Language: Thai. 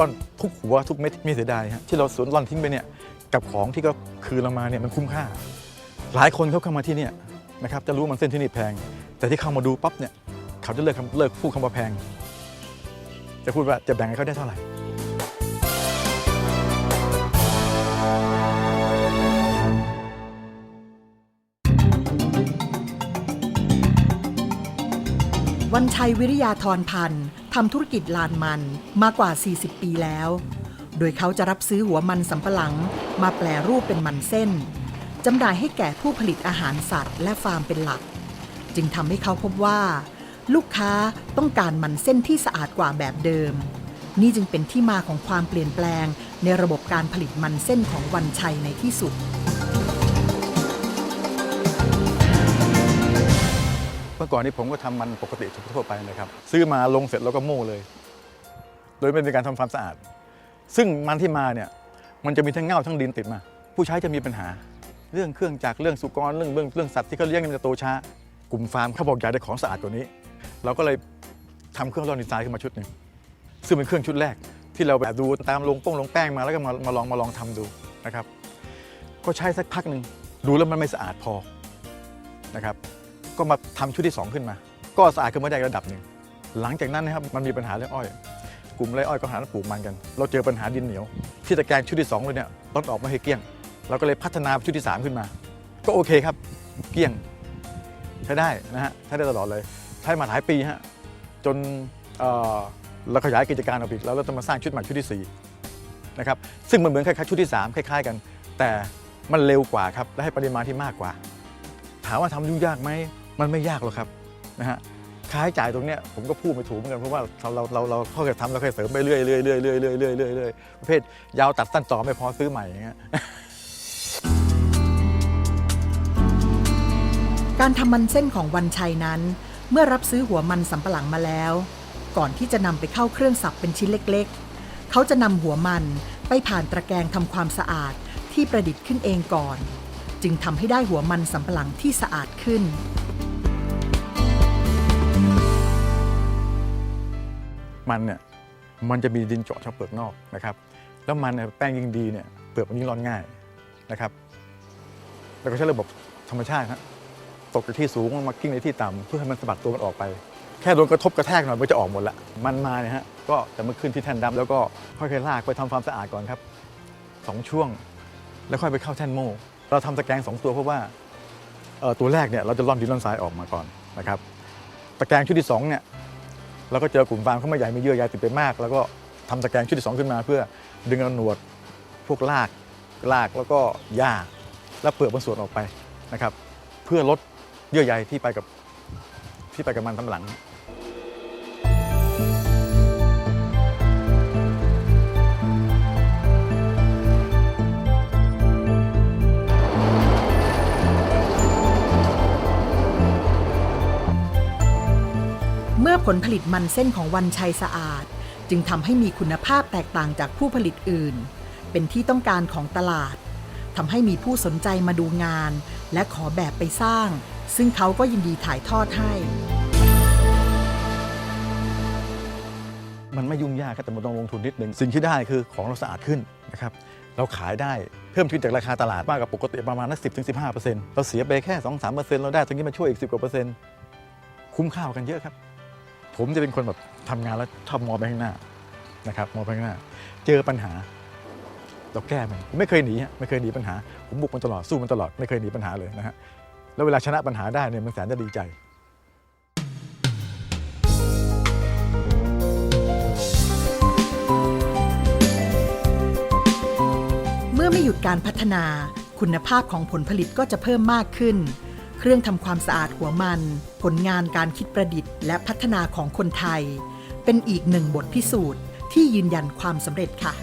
ร่อนทุกหัวทุกเม็ดไม่เสียดายฮะที่เราสวนร่อนทิ้งไปเนี่ยกับของที่ก็คืนเรามาเนี่ยมันคุ้มค่า หลายคนเขาเข้ามาที่เนี่ยนะครับจะรู้ว่ามันเส้นที่นี่แพง แต่ที่เข้ามาดูปั๊บเนี่ยเขาจะเลิกเลิกพูดคำว่าแพง จะพูดว่าจะแบ่งให้เขาได้เท่าไหร่วันชัยวิริยาธรพันธ์ ทำธุรกิจลานมันมากว่า 40 ปีแล้ว โดยเขาจะรับซื้อหัวมันสำปะหลัง มาแปลรูปเป็นมันเส้นจำหน่ายให้แก่ผู้ผลิตอาหารสัตว์ และฟาร์มเป็นหลัก จึงทำให้เขาพบว่า ลูกค้าต้องการมันเส้นที่สะอาดกว่าแบบเดิม นี่จึงเป็นที่มาของความเปลี่ยนแปลงในระบบการผลิตมันเส้นของวันชัยในที่สุด มื่อก่อนนี้ผมก็ทำมันปกติทั่วไปนะครับ ซื้อมาลงเสร็จแล้วก็โม่เลย โดยไม่เป็นการทำความสะอาด ซึ่งมันที่มาเนี่ยมันจะมีทั้งเง่าทั้งดินติดมา ผู้ใช้จะมีปัญหา เรื่องเครื่องจักรเรื่องสุกรเรื่องเรื่องเรื่องสัตว์ที่เขาเลี้ยงมันจะโตช้ากลุ่มฟาร์มเขาบอกอยากได้ของสะอาดกว่านี้ เราก็เลยทำเครื่องร่อนดินทรายขึ้นมาชุดหนึ่งซึ่งเป็นเครื่องชุดแรกที่เราแบบดูตามลงโป้งลงแป้งมาแล้วก็มามาลองมาลองทำดูนะครับ ก็ใช้สักพักหนึ่งดูแล้วมันไม่สะอาดพอนะครับ ก็มาทำชุดที่ 2 ขึ้นมา ก็สะอาดขึ้นมาได้ระดับหนึ่ง หลังจากนั้นนะครับมันมีปัญหาเรื่องอ้อย กลุ่มไรอ้อยก็หาปลูกมันกัน เราเจอปัญหาดินเหนียว ที่ตะแกรงชุดที่2เลยเนี่ยต้นออกมาให้เกี้ยง เราก็เลยพัฒนาชุดที่ 3 ขึ้นมา ก็โอเคครับ เกี้ยงใช้ได้นะฮะใช้ได้ตลอดเลย ใช้มาหลายปีฮะจนเราขยายกิจการออกไปอีกแล้วเราจะมาสร้างชุดใหม่ชุดที่สี่นะครับซึ่งมันเหมือนคล้ายๆชุดที่สามคล้ายๆกัน แต่มันเร็วกว่าครับและให้ปริมาณที่มากกว่า ถามว่าทำยุ่งยากไหม มันไม่ยากหรอกครับนะฮะค่าใช้จ่ายตรงเนี้ยผมก็พูดไม่ถูกเหมือนกันเพราะว่าเราเราเราเราค่อยๆทำเราค่อยเสริมไปเรื่อยๆเรื่อยๆเรื่อยเรื่อยเรื่อยเรื่อยประเภทยาวตัดสั้นต่อไม่พอซื้อใหม่อย่างเงี้ย การทำมันเส้นของวันชัยนั้น เมื่อรับซื้อหัวมันสำปะหลังมาแล้ว ก่อนที่จะนำไปเข้าเครื่องสับเป็นชิ้นเล็กๆ เขาจะนำหัวมันไปผ่านตะแกรงทำความสะอาดที่ประดิษฐ์ขึ้นเองก่อน จึงทำให้ได้หัวมันสำปะหลังที่สะอาดขึ้น มันเนี่ยมันจะมีดินเจาะช่องเปลือกนอกนะครับ แล้วมันเนี่ยแป้งยิ่งดีเนี่ยเปลือกมันยิ่งร้อนง่ายนะครับ แล้วก็ใช้ระบบธรรมชาติครับตกจากที่สูงมากิ้งในที่ต่ำเพื่อให้มันสะบัดตัวกันออกไป แค่โดนกระทบกระแทกหน่อยมันจะออกหมดละมันมาเนี่ยฮะก็จะมาขึ้นที่แท่นดำแล้วก็ค่อยๆลากไปทำความสะอาดก่อนครับสองช่วง แล้วค่อยไปเข้าแท่นโม่เราทำตะแกรงสองตัวเพราะว่าตัวแรกเนี่ยเราจะร่อนดินร่อนทรายออกมาก่อนนะครับตะแกรงชุดที่สองเนี่ย เราก็เจอกลุ่มฟาร์มเขาไม่ใหญ่ไม่เยื่อใยติดไปมาก แล้วก็ทำตะแกรงชุดที่สองขึ้นมา เพื่อดึงเอาหนวดพวกลากลากแล้วก็หญ้าและเปลือกบางส่วนออกไปนะครับ เพื่อลดเยื่อใยที่ไปกับที่ไปกับมันสำปะหลัง ลผลิตมันเส้นของวันชัยสะอาด จึงทำให้มีคุณภาพแตกต่างจากผู้ผลิตอื่น เป็นที่ต้องการของตลาดทำให้มีผู้สนใจมาดูงาน และขอแบบไปสร้าง ซึ่งเขาก็ยินดีถ่ายทอดให้ มันไม่ยุ่งยากครับแต่มันต้องลงทุนนิดหนึ่งสิ่งที่ได้คือของเราสะอาดขึ้นนะครับเราขายได้เพิ่มขึ้นจากราคาตลาดมากกว่าปกติประมาณนักสิบถึงสิบห้าเปอร์เซ็นต์เราเสียไปแค่สองสามเปอร์เซ็นต์เราได้ตรงนี้มาช่วยอีกสิบกว่าเปอร์เซ็นต์คุ้มค่ากันเยอะครับ ผมจะเป็นคนแบบทำงานแล้วชอบมองไปข้างหน้านะครับมองไปข้างหน้า เจอปัญหาเราแก้มันผมไม่เคยหนีไม่เคยหนีปัญหา ผมบุกมันตลอดสู้มันตลอดไม่เคยหนีปัญหาเลยนะฮะแล้วเวลาชนะปัญหาได้เนี่ยมันแสนจะดีใจเมื่อไม่หยุดการพัฒนา คุณภาพของผลผลิตก็จะเพิ่มมากขึ้น เครื่องทำความสะอาดหัวมัน ผลงานการคิดประดิษฐ์และพัฒนาของคนไทย เป็นอีกหนึ่งบทพิสูจน์ที่ยืนยันความสำเร็จค่ะ